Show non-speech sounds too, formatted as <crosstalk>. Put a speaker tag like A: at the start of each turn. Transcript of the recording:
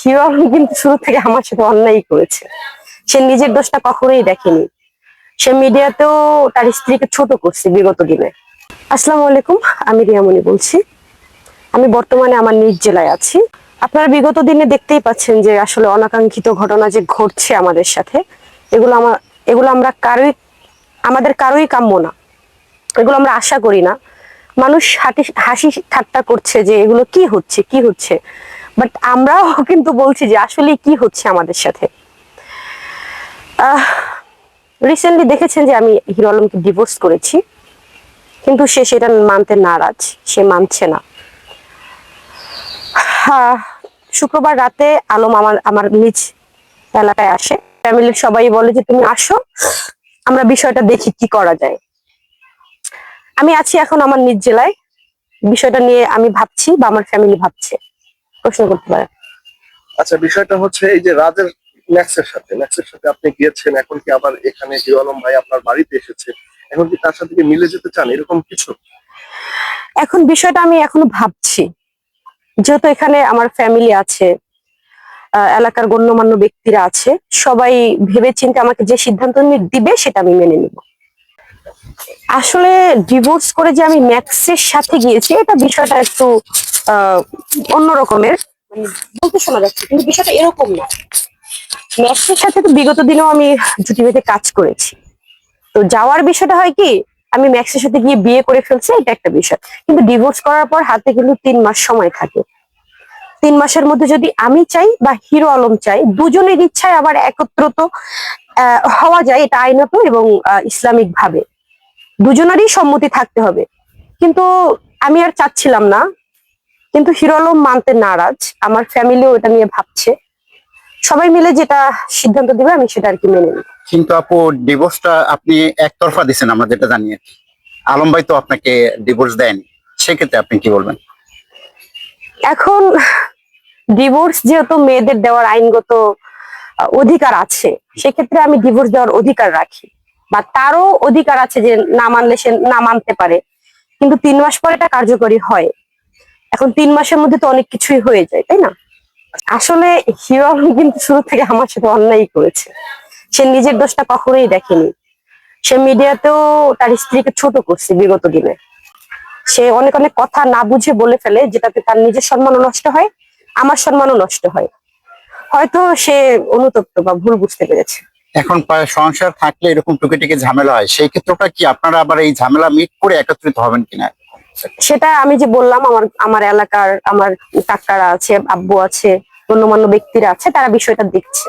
A: Hero কিন্তু শুরু থেকে আমার সাথে অন্যায় করেছে। সে নিজের দোষটা কখনোই দেখেনি। সে মিডিয়াতেও তার স্ত্রীকে ছোট করছে বিগত দিনে। আসসালামু আলাইকুম, আমি রিয়ামণি বলছি। আমি বর্তমানে আমার নিজ জেলায় আছি। আপনারা বিগত দিনে দেখতেই পাচ্ছেন যে আসলে অনাকাঙ্ক্ষিত ঘটনা যে ঘটছে আমাদের সাথে, এগুলো আমার এগুলো আমরা কারোই আমাদের কারোই কাম্য না। এগুলো আমরা আশা করি না। মানুষ হাসি হাসি ঠাট্টা করছে যে এগুলো কি হচ্ছে কি হচ্ছে? বাট আমরাও <laughs> কিন্তু বলছি যে আসলে কি হচ্ছে আমাদের সাথে। রিসেন্টলি দেখেছেন যে আমি হিরো আলমকে ডিভোর্স করেছি। কিন্তু সে সেটা মানতে নারাজ, সে মানছে না। শুক্রবার রাতে আলম আমার আমার নিজ এলাকায় আসে। ফ্যামিলির সবাই বলে যে তুমি আসো, আমরা বিষয়টা দেখি কি করা যায়। আমি আছি এখন আমার নিজ জেলায়। বিষয়টা নিয়ে আমি ভাবছি বা আমার ফ্যামিলি ভাবছে। প্রশ্ন করতে পারে
B: আচ্ছা বিষয়টা হচ্ছে এই যে রাজের ম্যাক্সের সাথে ম্যাক্সের সাথে আপনি গিয়েছেন এখন কি আবার এখানে আলম ভাই আপনার বাড়িতে এসেছে এখন কি তার সাথে মিলে যেতে চান? এরকম কিছু?
A: এখন বিষয়টা আমি এখনও ভাবছি যেহেতু এখানে আমার ফ্যামিলি আছে এলাকার গণ্যমান্য ব্যক্তিরা আছে সবাই ভেবে চিন্তে আমাকে যে সিদ্ধান্ত দিবে সেটা আমি মেনে নিব। আসলে ডিভোর্স করে যে আমি ম্যাক্সের সাথে গিয়েছি এটা বিষয়টা একটু অন্য রকমের মানে বলতে শোনা যাচ্ছে, কিন্তু বিষয়টা এরকম না। ম্যাক্সের সাথে তো বিগত দিনেও আমি জুটি বেঁধে কাজ করেছি। তো যাওয়ার বিষয়টা হয় কি, আমি ম্যাক্সের সাথে গিয়ে বিয়ে করে ফেলছি, এটা একটা বিষয়। কিন্তু ডিভোর্স করার পর হাতে কিন্তু তিন মাস সময় থাকে। তিন মাসের মধ্যে যদি আমি চাই বা হিরো আলম চাই, দুজনের ইচ্ছায় আবার একত্রত হওয়া যায়, এটা আইনত এবং ইসলামিক ভাবে দুজনেরই সম্মতি থাকতে হবে। কিন্তু আমি আর চাচ্ছিলাম না কিন্তু হিরো আলম মানতে নারাজ। আমার ফ্যামিলিও এটা নিয়ে ভাবছে। সবাই মিলে যেটা সিদ্ধান্ত দিবে আমি সেটা আর কি মেনে নিই
C: কিন্তু আপু ডিভোর্সটা আপনি একতরফা দিচ্ছেন আমরা যেটা জানি আর কি। আলম ভাই তো আপনাকে ডিভোর্স দেয়নি। সেক্ষেত্রে আপনি কি বলবেন?
A: এখন ডিভোর্স যেহেতু মেয়েদের দেওয়ার আইনগত অধিকার আছে সেক্ষেত্রে আমি ডিভোর্স দেওয়ার অধিকার রাখি। বা তারও অধিকার আছে যে না মানলে সে না মানতে পারে। কিন্তু তিন মাস পরে এটা কার্যকরী হয়। এখন তিন মাসের মধ্যে তো অনেক কিছুই হয়ে যায়, তাই না? আসলে হিরো আলম কিন্তু শুরু থেকে আমার সাথে অন্যায় করেছে। সে নিজের দোষটা কখনোই দেখেনি। সে মিডিয়াতেও তার স্ত্রীকে ছোট করছে বিগত দিনে। সে অনেক অনেক কথা না বুঝে বলে ফেলে, যেটাতে তার নিজের সম্মানও নষ্ট হয়, আমার সম্মানও নষ্ট হয়। হয়তো সে অনুতপ্ত বা ভুল বুঝতে পেরেছে।
C: এখন সংসার থাকলে এরকম টুকিটিকি ঝামেলা হয়। সেই ক্ষেত্রটা কি আপনারা আবার এই ঝামেলা মিট করে একত্রিত হবেন কিনা?
A: সেটা আমি যে বললাম, আমার আমার এলাকার, আমার কাকারা আছে, আব্বু আছে অন্যমান্য ব্যক্তিরা আছে, তারা বিষয়টা দেখছে।